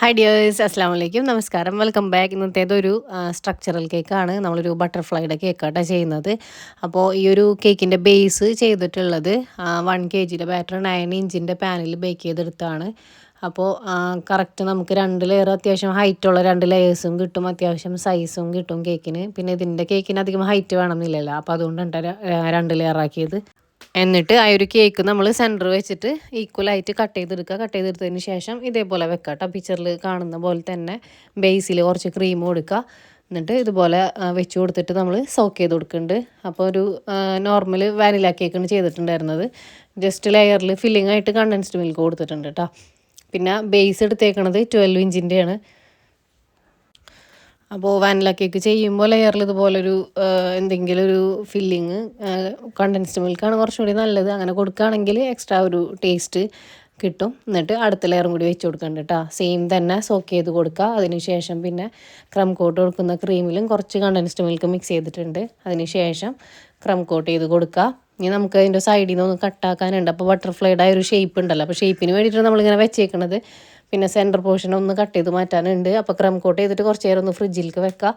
Hi dears അസ്സാം വലൈക്കും നമസ്കാരം വെൽക്കം ബാക്ക് ഇന്നത്തേതൊരു സ്ട്രക്ചറൽ കേക്കാണ് നമ്മളൊരു ബട്ടർഫ്ലൈയുടെ കേക്കാട്ടോ ചെയ്യുന്നത്. അപ്പോൾ ഈ ഒരു കേക്കിന്റെ ബേസ് ചെയ്തിട്ടുള്ളത് വൺ കെ ജിയുടെ ബാറ്റർ നയൻ ഇഞ്ചിന്റെ പാനിൽ ബേക്ക് ചെയ്തെടുത്താണ് അപ്പോൾ കറക്റ്റ് നമുക്ക് രണ്ട് ലെയർ അത്യാവശ്യം ഹൈറ്റുള്ള രണ്ട് ലെയേഴ്സും കിട്ടും. അത്യാവശ്യം സൈസും കിട്ടും കേക്കിന് പിന്നെ ഇതിന്റെ കേക്കിന് അധികം ഹൈറ്റ് വേണമെന്നില്ലല്ലോ. അപ്പോൾ അതുകൊണ്ടാണ് രണ്ട് ലെയർ ആക്കിയത്. എന്നിട്ട് ആ ഒരു കേക്ക് നമ്മൾ സെന്റർ വെച്ചിട്ട് ഈക്വലായിട്ട് കട്ട് ചെയ്തെടുക്കുക. കട്ട് ചെയ്തെടുത്തതിന് ശേഷം ഇതേപോലെ വെക്കുക കേട്ടോ പിക്ചറിൽ കാണുന്ന പോലെ തന്നെ ബേസിൽ കുറച്ച് ക്രീം കൊടുക്കുക. എന്നിട്ട് ഇതുപോലെ വെച്ച് കൊടുത്തിട്ട് നമ്മൾ സോക്ക് ചെയ്ത് കൊടുക്കുന്നുണ്ട്. അപ്പോൾ ഒരു നോർമൽ വാനില കേക്കാണ് ചെയ്തിട്ടുണ്ടായിരുന്നത്. ജസ്റ്റ് ലെയറിൽ ഫില്ലിംഗ് ആയിട്ട് കണ്ടൻസ്ഡ് മിൽക്ക് കൊടുത്തിട്ടുണ്ട് കേട്ടോ പിന്നെ ബേസ് എടുത്തേക്കണത് ട്വൽവ് ഇഞ്ചിന്റെയാണ് അപ്പോൾ വാനില കേക്ക് ചെയ്യുമ്പോൾ ലെയറിൽ ഇതുപോലൊരു എന്തെങ്കിലും ഒരു ഫില്ലിങ് കണ്ടൻസ്ഡ് മിൽക്കാണ് കുറച്ചും കൂടി നല്ലത്. അങ്ങനെ കൊടുക്കുകയാണെങ്കിൽ എക്സ്ട്രാ ഒരു ടേസ്റ്റ് കിട്ടും. എന്നിട്ട് അടുത്ത ലെയറും കൂടി വെച്ച് കൊടുക്കണ്ട കേട്ടോ സെയിം തന്നെ സോക്ക് ചെയ്ത് കൊടുക്കുക. അതിനുശേഷം പിന്നെ ക്രം കോട്ട് കൊടുക്കുന്ന ക്രീമിലും കുറച്ച് കണ്ടൻസ്ഡ് മിൽക്ക് മിക്സ് ചെയ്തിട്ടുണ്ട്. അതിനുശേഷം ക്രം കോട്ട് ചെയ്ത് കൊടുക്കുക. ഇനി നമുക്ക് അതിന്റെ സൈഡിൽ നിന്ന് ഒന്ന് കട്ടാക്കാനുണ്ട് അപ്പോൾ ബട്ടർഫ്ലൈഡായ ഒരു ഷേപ്പ് ഉണ്ടല്ലോ. അപ്പോൾ ഷേപ്പിന് വേണ്ടിയിട്ട് നമ്മളിങ്ങനെ വെച്ചേക്കണത്. പിന്നെ സെന്റർ പോർഷൻ ഒന്ന് കട്ട് ചെയ്ത് മാറ്റാനുണ്ട്. അപ്പോൾ ക്രം കോട്ട് ചെയ്തിട്ട് കുറച്ച് നേരം ഒന്ന് ഫ്രിഡ്ജിലേക്ക് വെക്കാം.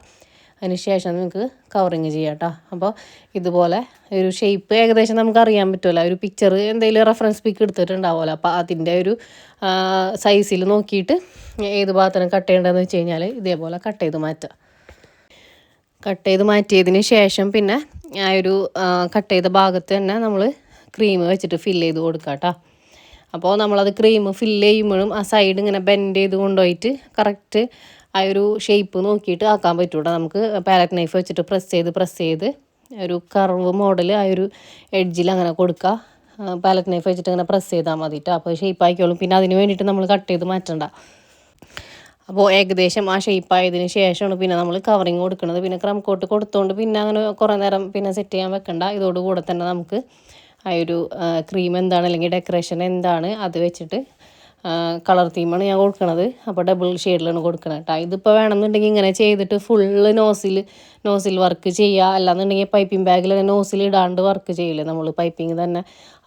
അതിന് ശേഷം നമുക്ക് കവറിങ് ചെയ്യാം കേട്ടോ അപ്പോൾ ഇതുപോലെ ഒരു ഷേപ്പ് ഏകദേശം നമുക്ക് അറിയാൻ പറ്റുമല്ലോ ഒരു പിക്ചർ എന്തെങ്കിലും റെഫറൻസ് പിക്ക് എടുത്തിട്ടുണ്ടാവുമല്ലോ. അപ്പോൾ അതിന്റെ ഒരു സൈസിൽ നോക്കിയിട്ട് ഏത് പാത്രം കട്ട് ചെയ്യേണ്ടതെന്ന് വെച്ച് കഴിഞ്ഞാൽ ഇതേപോലെ കട്ട് ചെയ്ത് മാറ്റാം. കട്ട് ചെയ്ത് മാറ്റിയതിന് ശേഷം പിന്നെ ആ ഒരു കട്ട് ചെയ്ത ഭാഗത്ത് തന്നെ നമ്മൾ ക്രീം വെച്ചിട്ട് ഫില്ല് ചെയ്ത് കൊടുക്കാം കേട്ടോ അപ്പോൾ നമ്മളത് ക്രീം ഫില്ല് ചെയ്യുമ്പോഴും ആ സൈഡ് ഇങ്ങനെ ബെൻഡ് ചെയ്ത് കൊണ്ടുപോയിട്ട് കറക്റ്റ് ആ ഒരു ഷേപ്പ് നോക്കിയിട്ട് ആക്കാൻ പറ്റൂട്ടോ. നമുക്ക് പാലറ്റ് നൈഫ് വെച്ചിട്ട് പ്രസ് ചെയ്ത് പ്രസ് ചെയ്ത് ഒരു കർവ് മോഡൽ ആ ഒരു എഡ്ജിൽ അങ്ങനെ കൊടുക്കുക. പാലറ്റ് നൈഫ് വെച്ചിട്ട് അങ്ങനെ പ്രസ് ചെയ്താൽ മതിട്ടോ. അപ്പോൾ ഷേപ്പ് ആയിക്കോളും. പിന്നെ അതിന് വേണ്ടിയിട്ട് നമ്മൾ കട്ട് ചെയ്ത് മാറ്റണ്ട. അപ്പോൾ ഏകദേശം ആ ഷേപ്പ് ആയതിന് ശേഷമാണ് പിന്നെ നമ്മൾ കവറിങ് കൊടുക്കുന്നത്. പിന്നെ ക്രം കോട്ട് കൊടുത്തുകൊണ്ട് പിന്നെ അങ്ങനെ കുറേ നേരം പിന്നെ സെറ്റ് ചെയ്യാൻ വെക്കണ്ട. ഇതോടുകൂടെ തന്നെ നമുക്ക് ആ ഒരു ക്രീം എന്താണ് അല്ലെങ്കിൽ ഡെക്കറേഷൻ എന്താണ് അത് വെച്ചിട്ട് കളർ തീമാണ് ഞാൻ കൊടുക്കണത്. അപ്പോൾ ഡബിൾ ഷെയ്ഡിലാണ് കൊടുക്കണത് കേട്ടോ. ഇതിപ്പോൾ വേണമെന്നുണ്ടെങ്കിൽ ഇങ്ങനെ ചെയ്തിട്ട് ഫുള്ള് നോസിൽ നോസിൽ വർക്ക് ചെയ്യുക. അല്ലാന്നുണ്ടെങ്കിൽ പൈപ്പിംഗ് ബാഗിൽ നോസിൽ ഇടാണ്ട് വർക്ക് ചെയ്യില്ലേ നമ്മൾ. പൈപ്പിംഗ് തന്നെ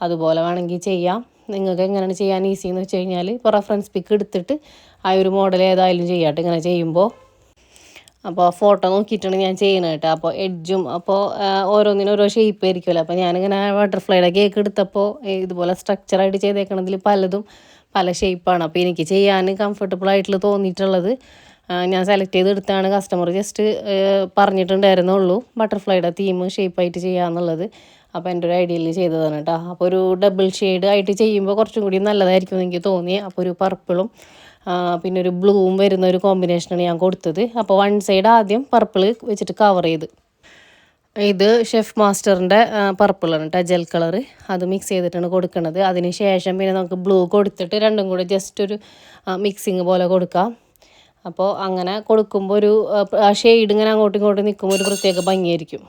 അതുപോലെ വേണമെങ്കിൽ ചെയ്യാം. നിങ്ങൾക്ക് എങ്ങനെയാണ് ചെയ്യാൻ ഈസി എന്ന് വെച്ച് കഴിഞ്ഞാൽ ഇപ്പോൾ റെഫറൻസ് പിക്ക് എടുത്തിട്ട് ആ ഒരു മോഡൽ ഏതായാലും ചെയ്യാട്ടോ ഇങ്ങനെ ചെയ്യുമ്പോൾ അപ്പോൾ ഫോട്ടോ നോക്കിയിട്ടാണ് ഞാൻ ചെയ്യുന്നത് കേട്ടോ. അപ്പോൾ എഡ്ജും അപ്പോൾ ഓരോന്നിനും ഓരോ ഷേപ്പ് ആയിരിക്കുമല്ലോ. അപ്പോൾ ഞാനിങ്ങനെ ബട്ടർഫ്ലൈയുടെ കേക്ക് എടുത്തപ്പോൾ ഇതുപോലെ സ്ട്രക്ചറായിട്ട് ചെയ്തേക്കണതിൽ പലതും പല ഷേപ്പാണ് അപ്പോൾ എനിക്ക് ചെയ്യാൻ കംഫർട്ടബിൾ ആയിട്ടുള്ള തോന്നിയിട്ടുള്ളത് ഞാൻ സെലക്ട് ചെയ്തെടുത്താണ് കസ്റ്റമർ ജസ്റ്റ് പറഞ്ഞിട്ടുണ്ടായിരുന്നുള്ളൂ ബട്ടർഫ്ലൈയുടെ തീം ഷേപ്പായിട്ട് ചെയ്യാമെന്നുള്ളത് അപ്പോൾ എന്റെ ഒരു ഐഡിയയിൽ ചെയ്തതാണ് കേട്ടോ. അപ്പോൾ ഒരു ഡബിൾ ഷെയ്ഡ് ആയിട്ട് ചെയ്യുമ്പോൾ കുറച്ചും കൂടി നല്ലതായിരിക്കും എനിക്ക് തോന്നി. അപ്പോൾ ഒരു പർപ്പിളും പിന്നെ ഒരു ബ്ലൂവും വരുന്ന ഒരു കോമ്പിനേഷനാണ് ഞാൻ കൊടുത്തത്. അപ്പോൾ വൺ സൈഡ് ആദ്യം പർപ്പിൾ വെച്ചിട്ട് കവർ ചെയ്ത്. ഇത് ഷെഫ് മാസ്റ്ററിന്റെ പർപ്പിളാണ് കേട്ടോ ജെൽ കളർ അത് മിക്സ് ചെയ്തിട്ടാണ് കൊടുക്കുന്നത് അതിന് ശേഷം പിന്നെ നമുക്ക് ബ്ലൂ കൊടുത്തിട്ട് രണ്ടും കൂടെ ജസ്റ്റ് ഒരു മിക്സിങ് പോലെ കൊടുക്കാം. അപ്പോൾ അങ്ങനെ കൊടുക്കുമ്പോൾ ഒരു ഷെയ്ഡ് ഇങ്ങനെ അങ്ങോട്ടും ഇങ്ങോട്ടും നിൽക്കുമ്പോൾ ഒരു പ്രത്യേക ഭംഗിയായിരിക്കും.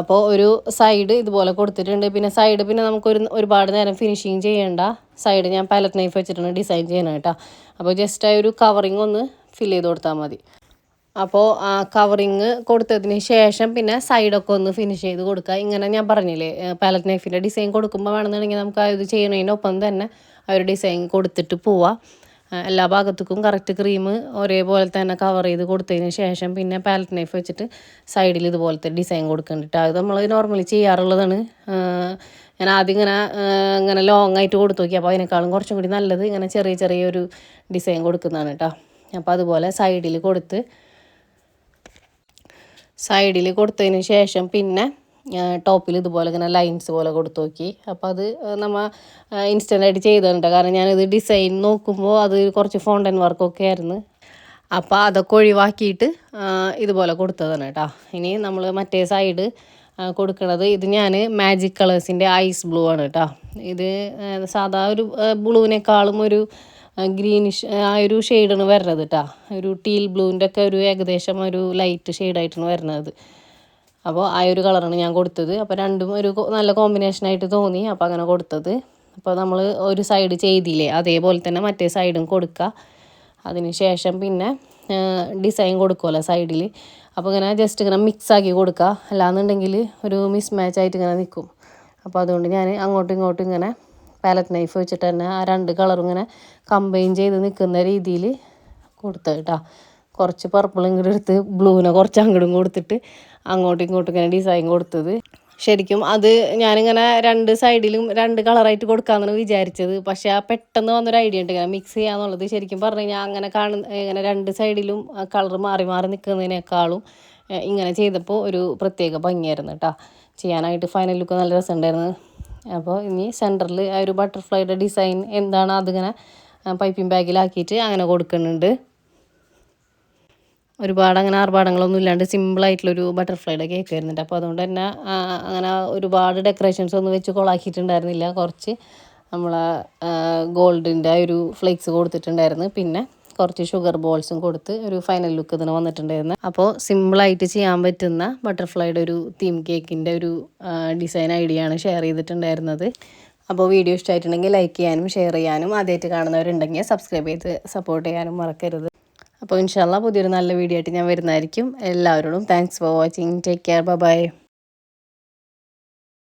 അപ്പോൾ ഒരു സൈഡ് ഇതുപോലെ കൊടുത്തിട്ടുണ്ട്. പിന്നെ സൈഡ് പിന്നെ നമുക്കൊരു ഒരുപാട് നേരം ഫിനിഷിങ് ചെയ്യേണ്ട സൈഡ് ഞാൻ പാലറ്റ് നൈഫ് വെച്ചിട്ടുണ്ട് ഡിസൈൻ ചെയ്യണം അപ്പോൾ ജസ്റ്റ് ആ ഒരു കവറിങ് ഒന്ന് ഫിൽ ചെയ്ത് കൊടുത്താൽ മതി. അപ്പോൾ ആ കവറിങ് കൊടുത്തതിന് ശേഷം പിന്നെ സൈഡൊക്കെ ഒന്ന് ഫിനിഷ് ചെയ്ത് കൊടുക്കുക. ഇങ്ങനെ ഞാൻ പറഞ്ഞില്ലേ പാലറ്റ് നൈഫിന്റെ ഡിസൈൻ കൊടുക്കുമ്പോൾ വേണമെന്നുണ്ടെങ്കിൽ നമുക്ക് ആ ഇത് ചെയ്യണതിനൊപ്പം തന്നെ ആ ഒരു ഡിസൈൻ കൊടുത്തിട്ട് പോവാം. എല്ലാ ഭാഗത്തേക്കും കറക്റ്റ് ക്രീം ഒരേപോലെ തന്നെ കവർ ചെയ്ത് കൊടുത്തതിന് ശേഷം പിന്നെ പാലറ്റ് നൈഫ് വെച്ചിട്ട് സൈഡിൽ ഇതുപോലത്തെ ഡിസൈൻ കൊടുക്കുന്നുണ്ട് അത് നമ്മൾ നോർമലി ചെയ്യാറുള്ളതാണ്. ഞാൻ ആദ്യം ഇങ്ങനെ ഇങ്ങനെ ലോങ് ആയിട്ട് കൊടുത്തു നോക്കി. അപ്പോൾ അതിനേക്കാളും കുറച്ചും കൂടി നല്ലത് ഇങ്ങനെ ചെറിയ ചെറിയൊരു ഡിസൈൻ കൊടുക്കുന്നതാണ് കേട്ടോ അപ്പോൾ അതുപോലെ സൈഡിൽ കൊടുത്ത് സൈഡിൽ കൊടുത്തതിന് ശേഷം പിന്നെ ടോപ്പിൽ ഇതുപോലെ ഇങ്ങനെ ലൈൻസ് പോലെ കൊടുത്തു നോക്കി. അപ്പോൾ അത് നമ്മൾ ഇൻസ്റ്റന്റായിട്ട് ചെയ്തിട്ടുണ്ട്. കാരണം ഞാനിത് ഡിസൈൻ നോക്കുമ്പോൾ അത് കുറച്ച് ഫോണ്ടൻ വർക്കൊക്കെ ആയിരുന്നു. അപ്പോൾ അതൊക്കെ ഒഴിവാക്കിയിട്ട് ഇതുപോലെ കൊടുത്തതാണ് കേട്ടോ. ഇനി നമ്മൾ മറ്റേ സൈഡ് കൊടുക്കുന്നത് ഇത് ഞാൻ മാജിക് കളേഴ്സിന്റെ ഐസ് ബ്ലൂ ആണ് കേട്ടോ. ഇത് സാധാ ഒരു ബ്ലൂവിനേക്കാളും ഒരു ഗ്രീനിഷ് ആ ഒരു ഷെയ്ഡാണ് വരുന്നത് കേട്ടോ. ഒരു ടീൽ ബ്ലൂവിന്റെ ഒക്കെ ഒരു ഏകദേശം ഒരു ലൈറ്റ് ഷെയ്ഡായിട്ടാണ് വരുന്നത്. അപ്പോൾ ആ ഒരു കളറാണ് ഞാൻ കൊടുത്തത്. അപ്പോൾ രണ്ടും ഒരു നല്ല കോമ്പിനേഷനായിട്ട് തോന്നി. അപ്പോൾ അങ്ങനെ കൊടുത്തത്. അപ്പോൾ നമ്മൾ ഒരു സൈഡ് ചെയ്തില്ലേ? അതേപോലെ തന്നെ മറ്റേ സൈഡും കൊടുക്കുക അതിന് ശേഷം പിന്നെ ഡിസൈൻ കൊടുക്കുമല്ലോ സൈഡിൽ അപ്പോൾ ഇങ്ങനെ ജസ്റ്റ് ഇങ്ങനെ മിക്സ് ആക്കി കൊടുക്കുക അല്ലാന്നുണ്ടെങ്കിൽ ഒരു മിസ് മാച്ച് ആയിട്ട് ഇങ്ങനെ നിൽക്കും അപ്പോൾ അതുകൊണ്ട് ഞാൻ അങ്ങോട്ടും ഇങ്ങോട്ടും ഇങ്ങനെ പാലറ്റ് നൈഫ് വെച്ചിട്ട് തന്നെ ആ രണ്ട് കളറും ഇങ്ങനെ കമ്പൈൻ ചെയ്ത് നിൽക്കുന്ന രീതിയിൽ കൊടുത്തു കേട്ടോ കുറച്ച് പർപ്പിളും ഇങ്ങോട്ട് എടുത്ത് ബ്ലൂവിനെ കുറച്ച് അങ്ങോട്ടും കൊടുത്തിട്ട് അങ്ങോട്ടും ഇങ്ങോട്ടും ഇങ്ങനെ ഡിസൈൻ കൊടുത്തത്. ശരിക്കും അത് ഞാനിങ്ങനെ രണ്ട് സൈഡിലും രണ്ട് കളറായിട്ട് കൊടുക്കാമെന്നാണ് വിചാരിച്ചത്. പക്ഷേ ആ പെട്ടെന്ന് വന്നൊരു ഐഡിയ ഉണ്ട് ഇങ്ങനെ മിക്സ് ചെയ്യാന്നുള്ളത്. ശരിക്കും പറഞ്ഞു കഴിഞ്ഞാൽ അങ്ങനെ കാണുന്ന ഇങ്ങനെ രണ്ട് സൈഡിലും കളർ മാറി മാറി നിൽക്കുന്നതിനേക്കാളും ഇങ്ങനെ ചെയ്തപ്പോൾ ഒരു പ്രത്യേക ഭംഗിയായിരുന്നു കേട്ടോ ചെയ്യാനായിട്ട് ഫൈനൽ ലുക്ക് നല്ല രസമുണ്ടായിരുന്നു അപ്പോൾ ഇനി സെന്ററിൽ ആ ഒരു ബട്ടർഫ്ലൈയുടെ ഡിസൈൻ എന്താണ് അതിങ്ങനെ പൈപ്പിംഗ് ബാഗിലാക്കിയിട്ട് അങ്ങനെ കൊടുക്കുന്നുണ്ട്. ഒരുപാട് അങ്ങനെ ആർഭാടങ്ങളൊന്നും ഇല്ലാണ്ട് സിമ്പിളായിട്ടുള്ളൊരു ബട്ടർഫ്ലൈയുടെ കേക്ക് വരുന്നുണ്ട് അപ്പോൾ അതുകൊണ്ട് തന്നെ അങ്ങനെ ഒരുപാട് ഡെക്കറേഷൻസ് ഒന്നും വെച്ച് കൊളാക്കിയിട്ടുണ്ടായിരുന്നില്ല. കുറച്ച് നമ്മളെ ഗോൾഡിന്റെ ഒരു ഫ്ലേക്സ് കൊടുത്തിട്ടുണ്ടായിരുന്നു. പിന്നെ കുറച്ച് ഷുഗർ ബോൾസും കൊടുത്ത് ഒരു ഫൈനൽ ലുക്ക് ഇതിന് വന്നിട്ടുണ്ടായിരുന്നു. അപ്പോൾ സിമ്പിളായിട്ട് ചെയ്യാൻ പറ്റുന്ന ബട്ടർഫ്ലൈയുടെ ഒരു തീം കേക്കിന്റെ ഒരു ഡിസൈൻ ഐഡിയ ആണ് ഷെയർ ചെയ്തിട്ടുണ്ടായിരുന്നത്. അപ്പോൾ വീഡിയോ ഇഷ്ടമായിട്ടുണ്ടെങ്കിൽ ലൈക്ക് ചെയ്യാനും ഷെയർ ചെയ്യാനും ആദ്യമായിട്ട് കാണുന്നവരുണ്ടെങ്കിൽ സബ്സ്ക്രൈബ് ചെയ്ത് സപ്പോർട്ട് ചെയ്യാനും മറക്കരുത്. അപ്പോൾ ഇൻഷാല്ല പുതിയൊരു നല്ല വീഡിയോ ആയിട്ട് ഞാൻ വരുന്നതായിരിക്കും. എല്ലാവരോടും thanks for watching take care bye